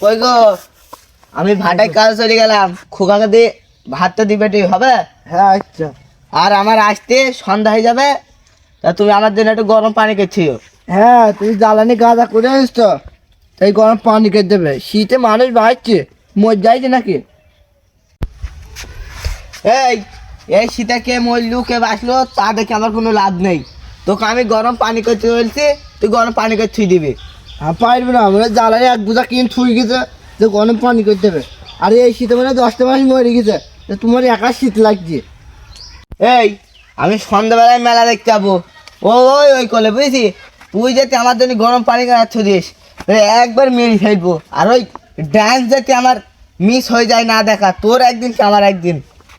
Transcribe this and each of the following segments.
কই গো? আমি ভাটায় কাজ চলে গেলাম। খোকাকে দিয়ে ভাতটা দিবে ঠিক হবে? হ্যাঁ আচ্ছা। আর আমার আসতে সন্ধ্যা হয়ে যাবে। তা তুমি আমার জন্য একটু গরম পানি খেয়েছিও। হ্যাঁ তুমি জ্বালানি গাঁদা করে আনিস তো তাই গরম পানি খেতে দেবে শীতে মানুষ বাড়ছে মর যাইছে নাকি? এই এই শীতে কে মরলু কে বাঁচলো তা দেখে আমার কোনো লাভ নেই। তোকে আমি গরম পানি করতে বলছি তুই গরম পানি করে ছুঁই দিবি। আর পারবে না আমরা জ্বালানি এক বুঝা কিনে থুই গেছে যে গরম পানি করে দেবে। আর এই শীতে মানে দশটা মাস মরে গেছে তো তোমার একা শীত লাগছে। এই আমি সন্ধ্যাবেলায় মেলা দেখতে যাব। ও ওই ওই কলে বুঝেছি? তুই যাতে আমার জন্য গরম পানি খাচ্ছ দিস একবার মেরে ফেলব। আর ওই ড্যান্স যাতে আমার মিস হয়ে যায় না দেখা তোর একদিন কি আমার একদিন?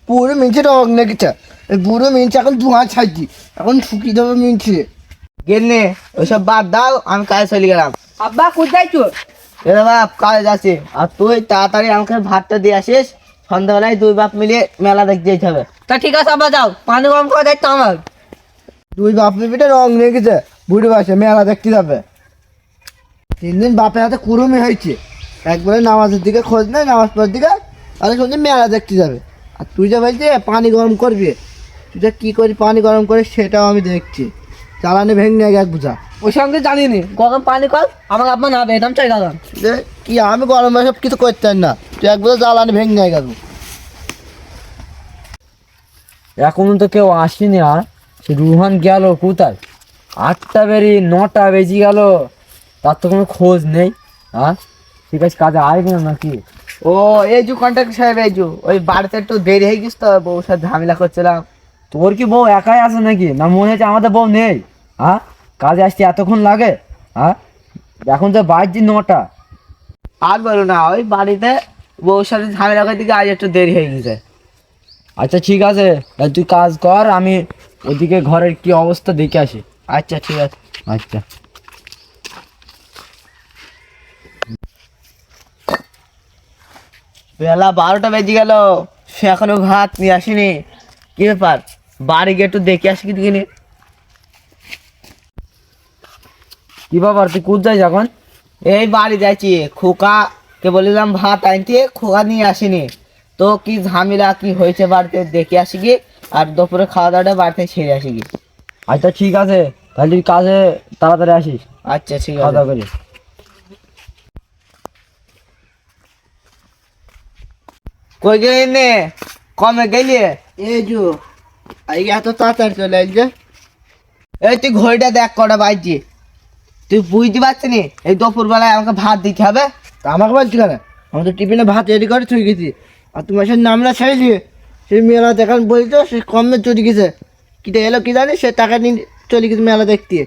পুরো মিনছে রং লেগেছে। এই বুড়ো মিনছে এখন ধোঁয়া ছাড়ছি। এখন ঠুকি দেবে মিনছে। গেলে ওইসব বাদ দাও আমি কাজে চলে গেলাম। আব্বা কোথায় চোর এ বাপ কাজে যাচ্ছে। আর তুই তাড়াতাড়ি আমাকে ভাতটা দিয়ে আসিস। সন্ধ্যাবেলায় দুই বাপ মিলিয়ে মেলা দেখতে যেতে হবে। তা ঠিক আছে আব্বা যাও। পানি গরম করে দায়িত্ব আমার। দুই বাপের পিঠে রং লেগেছে বুড়ো বাসে মেলা দেখতে যাবে। তিন দিন বাপের হাতে কুরুমি হয়েছে। একবারে নামাজের দিকে খোঁজ নেই নামাজ পড়ার দিকে আর শুনছি মেলা দেখতে যাবে। আর তুই যে বলছি পানি গরম করবি। যে কী করি পানি গরম করে সেটাও আমি দেখছি। জ্বালানি ভেঙে নিয়ে এক বুঝা। ওই সঙ্গে জানিনি গরম পানি কর আমার আব্বা না বেদাম চাই দাদা। যে কি আমি গরম সব কিছু করতেন না। তুই এক একবার জ্বালানি ভেঙে নিয়ে গেল এখনও তো কেউ আসেনি আর। সে রুহান গেল কোথায়? আটটা বেরি নটা বেজে গেল। তার তো কোনো খোঁজ নেই হ্যাঁ ঠিক আছে কাজে আসবে না নাকি? ও এই যে কন্ট্রাক্টর সাহেব এই যে ওই বাড়িতে একটু দেরি হয়ে গেছে তো বউর সাথে ঝামেলা করছিলাম। তোর কি বউ একাই আছে নাকি? না মনে হচ্ছে আমাদের বউ নেই? হ্যাঁ কাজে আসতে এতক্ষণ লাগে? হ্যাঁ এখন তো বাজছে নটা। আর বলো না ওই বাড়িতে বউর সাথে ঝামেলা গিয়ে আজ একটু দেরি হয়ে গেছে। আচ্ছা ঠিক আছে। তুই কাজ কর আমি ওদিকে ঘরের কি অবস্থা দেখে আসি। আচ্ছা ঠিক আছে। আচ্ছা। বেলা বারোটা বেজে গেল। সে এখনও ভাত নিয়ে আসেনি। কি ব্যাপার? বাড়ি গিয়ে একটু দেখে আসি কি কিনে কি ব্যাপার তুই কোথায় এখন? এই বাড়ি যাচ্ছি খোকা কে বলিলাম ভাত আনতে খোকা নিয়ে আসেনি। তো কি ঝামেলা কি হয়েছে বাড়িতে দেখে আসি কি আর দুপুরে খাওয়া দাওয়াটা বাড়িতে সেরে আসি কি আচ্ছা ঠিক আছে। তাহলে তুই কাজে তাড়াতাড়ি আসিস। আচ্ছা ঠিক খাওয়া আছে। দাওয়া করে কই গেলি নে? কমে গেলি? এই যো। এই এত তাড়াতাড়ি চলে আসবে এই তুই ঘড়িটা দেখ কটা বাজছে। তুই বুঝতে পারছিস নি? এই দুপুর বেলায় আমাকে ভাত দিতে হবে। তা আমাকে বলছি কেন? আমি তো টিফিনে ভাত রেডি করে থুই গেছি। আর তোমার সে নামলা ছেড়ে দিয়ে সেই মেলা দেখান বলতো সে কমে চলে গেছে। কিটা এলো কি জানি সে টাকা নিয়ে চলে গেছে মেলা দেখতে।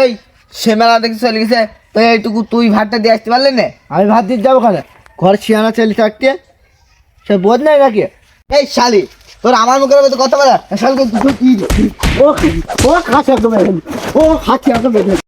এই, সে মেলা দেখতে চলে গেছে। তো এইটুকু তুই ভাতটা দিয়ে আসতে পারলি না? আমি ভাত দিতে যাব কেন? ঘর শিয়ানা ছেলে থাকতে। সে বোধ নাই নাকি? এই শালি তোর আমার মুখের মধ্যে কথা বলা শালি ও ও হাসি একদম ও হাসি একদম